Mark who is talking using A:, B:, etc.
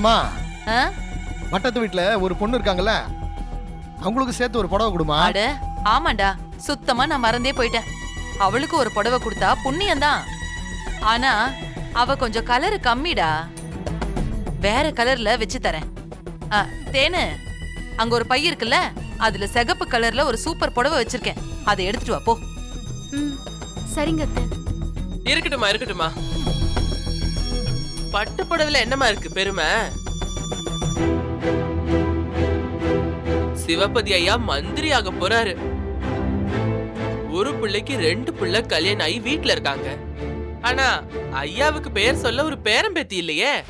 A: அம்மா
B: ஆ?
A: பட்டத்து வீட்டுல ஒரு பொண்ணு இருக்காங்கல்ல அவங்களுக்கு சேர்த்து ஒரு புடவை கொடுமா?
B: அட ஆமாண்டா. சுத்தமா நான் மறந்தே போயிட்டேன். அவளுக்கு ஒரு புடவை கொடுத்தா புண்ணியம்தான். ஆனா அவ கொஞ்சம் கலர் கம்மிடா. வேற கலர்ல வச்சு தரேன். ஆ, தேனு அங்க ஒரு பை இருக்குல்ல அதுல சிகப்பு கலர்ல ஒரு சூப்பர் புடவை வச்சிருக்கேன். அதை எடுத்துட்டு வா போ.
C: ம் சரிங்க
D: இருக்கட்டுமா இருக்கட்டுமா பட்டு புடவையில என்னமா இருக்கு பெருமை? சிவபதி ஐயா மந்திரி ஆக போறாரு. ஒரு பிள்ளைக்கு ரெண்டு பிள்ளை கல்யாணம் ஆகி வீட்டுல இருக்காங்க. ஆனா ஐயாவுக்கு பெயர் சொல்ல ஒரு பேரம்பேத்தி இல்லையே?